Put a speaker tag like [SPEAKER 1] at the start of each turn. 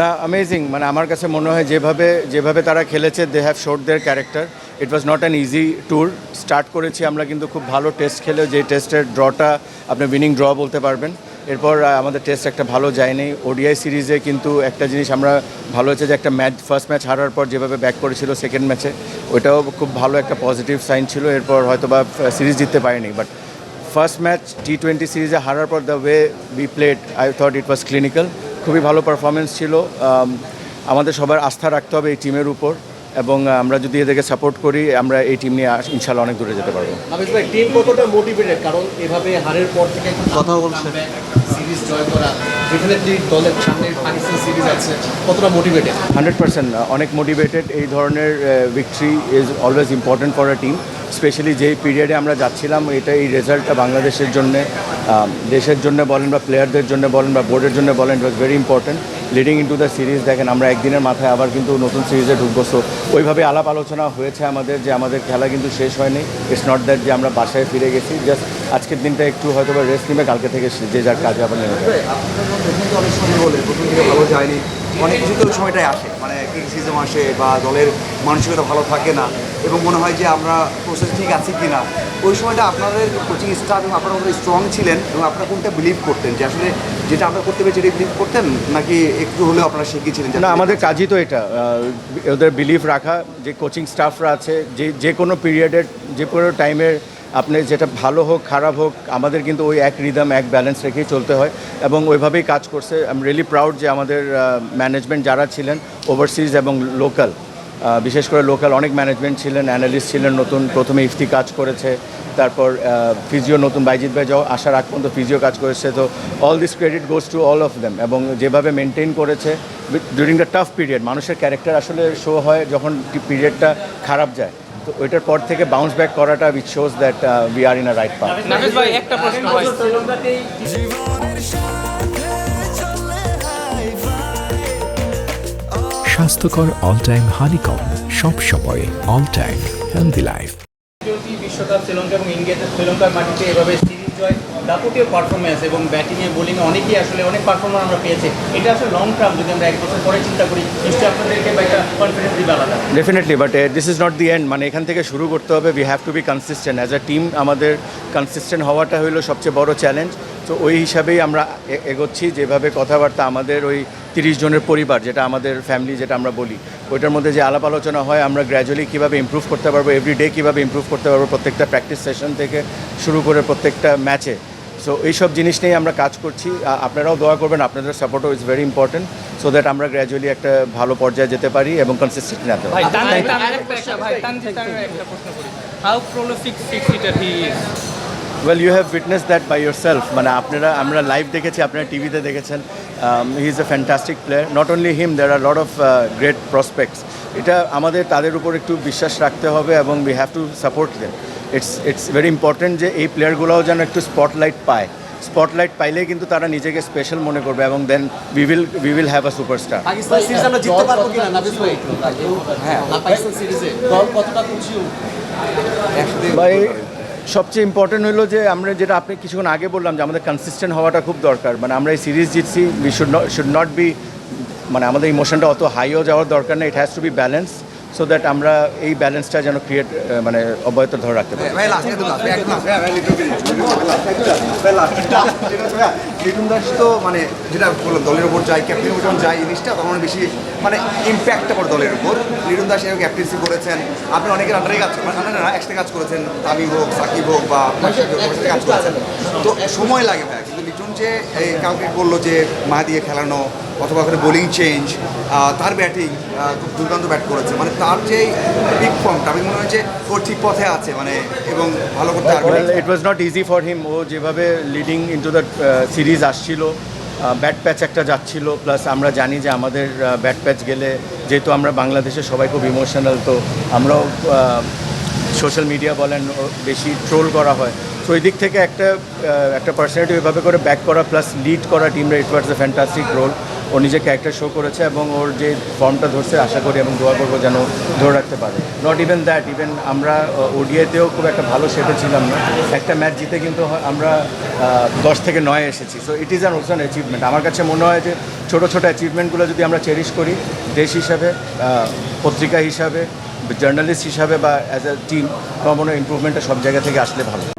[SPEAKER 1] না অ্যামেজিং মানে আমার কাছে মনে হয় যেভাবে যেভাবে তারা খেলেছে they have showed their character it was not an easy tour start করেছি আমরা কিন্তু খুব ভালো টেস্ট খেলে যে টেস্টের ড্রটা আপনি উইনিং ড্র বলতে পারবেন। এরপর আমাদের টেস্ট একটা ভালো যায়নি। ওডিআই সিরিজে কিন্তু একটা জিনিস আমরা ভালো হয়েছে যে একটা ম্যাচ ফার্স্ট ম্যাচ হারার পর যেভাবে ব্যাক করেছিল সেকেন্ড ম্যাচে ওইটাও খুব ভালো একটা পজিটিভ সাইন ছিল। এরপর হয়তো বা সিরিজ জিততে পারেনি। But first match T twenty সিরিজে হারার পর the way we played I thought it was clinical খুবই ভালো পারফরমেন্স ছিল। আমাদের সবার আস্থা রাখতে হবে এই টিমের উপর এবং আমরা যদি এদেরকে সাপোর্ট করি আমরা এই টিম নিয়ে ইনশাল্লাহ অনেক দূরে যেতে পারব।
[SPEAKER 2] টিম কতটা মোটিভেটেড কারণ এভাবে হারের পর থেকে
[SPEAKER 3] কথা বলছে।
[SPEAKER 2] সিরিজ জয় করা ডেফিনেটলি দলের সামনে পাকিস্তান সিরিজ আছে কতটা মোটিভেটেড
[SPEAKER 1] হান্ড্রেড পার্সেন্ট অনেক মোটিভেটেড এই ধরনের victory is always important for a team specially যেই পিরিয়ডে আমরা যাচ্ছিলাম, এটা এই রেজাল্টটা বাংলাদেশের জন্য দেশের জন্য বলেন বা প্লেয়ারদের জন্য বলেন বা বোর্ডের জন্য বলেন it was very important leading into the series দেখেন আমরা একদিনের মাথায় আবার কিন্তু নতুন সিরিজে ঢুকবো। সো ওইভাবে আলাপ আলোচনা হয়েছে আমাদের যে আমাদের খেলা কিন্তু শেষ হয়নি। ইটস নট দ্যাট যে আমরা বাসায় ফিরে গেছি জাস্ট আজকের দিনটা একটু হয়তো বা রেস্ট নেবে, কালকে থেকে যে যার কাজে আবার
[SPEAKER 3] সময় বলে প্রথম ভালো যায়নি অনেক কিছু তো সময়টাই আসে মানে ক্রিটিসিজম আসে বা দলের মানসিকতা ভালো থাকে না। এবং মনে হয় যে আমরা প্রসেস ঠিক আছি কি না ওই সময়টা আপনাদের কোচিং স্টাফ এবং আপনারা কতটা স্ট্রং ছিলেন এবং আপনারা কোনটা বিলিভ করতেন? যে আসলে যেটা আমরা করতে পেরেছি সেটা বিলিভ করতেন? নাকি একটু হলেও আপনারা শিখিয়েছিলেন
[SPEAKER 1] না, আমাদের কাজই তো এটা। ওদের বিলিভ রাখা, যে কোচিং স্টাফরা আছে, যে যে কোনো পিরিয়ডের যে কোনো টাইমের আপনি যেটা ভালো হোক, খারাপ হোক, আমাদের কিন্তু ওই এক রিদম এক ব্যালেন্স রেখেই চলতে হয়। এবং ওইভাবেই কাজ করছে। আই এম রিয়েলি প্রাউড যে আমাদের ম্যানেজমেন্ট যারা ছিলেন ওভারসিজ এবং লোকাল বিশেষ করে লোকাল অনেক ম্যানেজমেন্ট ছিলেন অ্যানালিস্ট ছিলেন নতুন প্রথমে ইফতি কাজ করেছে তারপর ফিজিও নতুন বাইজিৎ ভাই যাও আসার আগ পর্যন্ত ফিজিও কাজ করেছে তো all this credit goes to all of them এবং যেভাবে মেনটেন করেছে ডিউরিং দ্য টাফ পিরিয়ড মানুষের ক্যারেক্টার আসলে শো হয় যখন পিরিয়ডটা খারাপ যায়। তো ওইটার পর থেকে বাউন্স ব্যাক করাটা which shows that we are in a right path
[SPEAKER 4] ভাই একটা প্রশ্ন
[SPEAKER 5] স্বাস্থ্যকর অল টাইম হানিকম সব সময় all time healthy life
[SPEAKER 4] T বিশ্বকাপ শ্রীলঙ্কা এবং ইন্ডিয়াতে শ্রীলঙ্কার মাটিতে এভাবে সিরিজ জয় দাপুটীয় পারফরমেন্স এবং ব্যাটিংয়ে বোলিংয়ে অনেকেই আসলে অনেক পারফরমেন্স আমরা পেয়েছি। এটা আসলে লং টার্ম যদি আমরা এক বছর পরে চিন্তা করি নিশ্চয়ই আপনাদেরকে একটা কনফিডেন্স দিবে আলাদা।
[SPEAKER 1] Definitely but this is not the end মানে এখান থেকে শুরু করতে হবে we have to be consistent as a team আমাদের কনসিস্টেন্ট হওয়াটা হলো সবচেয়ে বড় চ্যালেঞ্জ তো ওই হিসাবেই আমরা এগোচ্ছি। যেভাবে কথাবার্তা আমাদের ওই তিরিশ জনের পরিবার যেটা আমাদের ফ্যামিলি যেটা আমরা বলি ওইটার মধ্যে যে আলাপ আলোচনা হয় আমরা গ্র্যাজুয়ালি কীভাবে ইমপ্রুভ করতে পারব এভরি ডে কীভাবে ইমপ্রুভ করতে পারব প্রত্যেকটা প্র্যাকটিস সেশন থেকে শুরু করে প্রত্যেকটা ম্যাচে সো এইসব জিনিস নিয়ে আমরা কাজ করছি। আপনারাও দোয়া করবেন আপনাদের সাপোর্টও is very important so that আমরা গ্র্যাজুয়ালি একটা ভালো পর্যায়ে যেতে পারি এবং কনসিস্টেন্ট রাখতে পারি।
[SPEAKER 4] How prolific six hitter he is
[SPEAKER 1] well you have witness that by yourself মানে আপনারা আমরা লাইভ দেখেছি আপনারা টিভিতে দেখেছেন। He is a fantastic player not only him there are lot of great prospects এটা আমাদের তাদের উপর একটু বিশ্বাস রাখতে হবে এবং we have to support them it's it's very important যে এই প্লেয়ারগুলোও যেন একটু স্পটলাইট পায়। স্পটলাইট পাইলেই কিন্তু তারা নিজেকে স্পেশাল মনে করবে এবং then we will we will have a superstar
[SPEAKER 2] ভাই
[SPEAKER 1] সবচেয়ে ইম্পর্টেন্ট হলো যে আমরা যেটা আপনি কিছুক্ষণ আগে বললাম যে আমাদের কনসিস্টেন্ট হওয়াটা খুব দরকার। মানে আমরা এই series জিতছি we should should not be মানে আমাদের ইমোশনটা অত হাইও যাওয়ার দরকার নেই it has to be balance so that আমরা এই ব্যালেন্সটা যেন ক্রিয়েট মানে অব্যাহত ধরে রাখতে পারি।
[SPEAKER 3] ভাই লিটন দাস তো মানে যেটা বললাম দলের উপর যায় ক্যাপ্টেন যখন যায় জিনিসটা তখন অনেক বেশি মানে ইম্প্যাক্টটা পড়ে দলের উপর। লিটন দাস এরকম ক্যাপ্টেন্সি করেছেন। আপনি অনেকের আন্ডারে কাজ মানে আন্ডারে না একসাথে কাজ করেছেন তামিম হোক সাকিব হোক বা কাজ করেছেন। তো সময় লাগে ভাই কিন্তু লিটন যে কাউকে বলল যে মা দিয়ে খেলানো অথবা ওখানে বোলিং চেঞ্জ তার ব্যাটিং খুব দুর্দান্ত ব্যাট করেছে। মানে তার যে বিগ ফর্মটা আমি মনে হয় যে ও ঠিক পথে আছে মানে এবং ভালো করতে পারবে।
[SPEAKER 1] It was not easy for him ও যেভাবে লিডিং ইনটু দ্য সিরিজ আসছিল ব্যাট প্যাচ একটা যাচ্ছিল প্লাস আমরা জানি যে আমাদের ব্যাট প্যাচ গেলে যেহেতু আমরা বাংলাদেশে সবাই খুব ইমোশনাল তো আমরাও সোশ্যাল মিডিয়া বলেন বেশি ট্রোল করা হয়। তো ওই দিক থেকে একটা একটা পার্সোনালিটি ওইভাবে করে ব্যাক করা প্লাস লিড করা টিমরা ইট ওয়াজ এ ফ্যান্টাস্টিক রোল ও নিজে ক্যারেক্টার শো করেছে এবং ওর যে ফর্মটা ধরছে, আশা করি এবং দোয়া করব যেন ধরে রাখতে পারে। নট ইভেন দ্যাট ইভেন আমরা ওডিআইতেও খুব একটা ভালো শেপে ছিলাম না। একটা ম্যাচ জিতে কিন্তু আমরা দশ থেকে নয় এসেছি। So it is an also achievement আমার কাছে মনে হয় যে ছোটো ছোটো অ্যাচিভমেন্টগুলো যদি আমরা চেরিশ করি, দেশ হিসাবে পত্রিকা হিসাবে জার্নালিস্ট হিসাবে বা অ্যাজ এ টিম আমার মনে হয় ইম্প্রুভমেন্টটা সব জায়গা থেকে আসলে ভালো।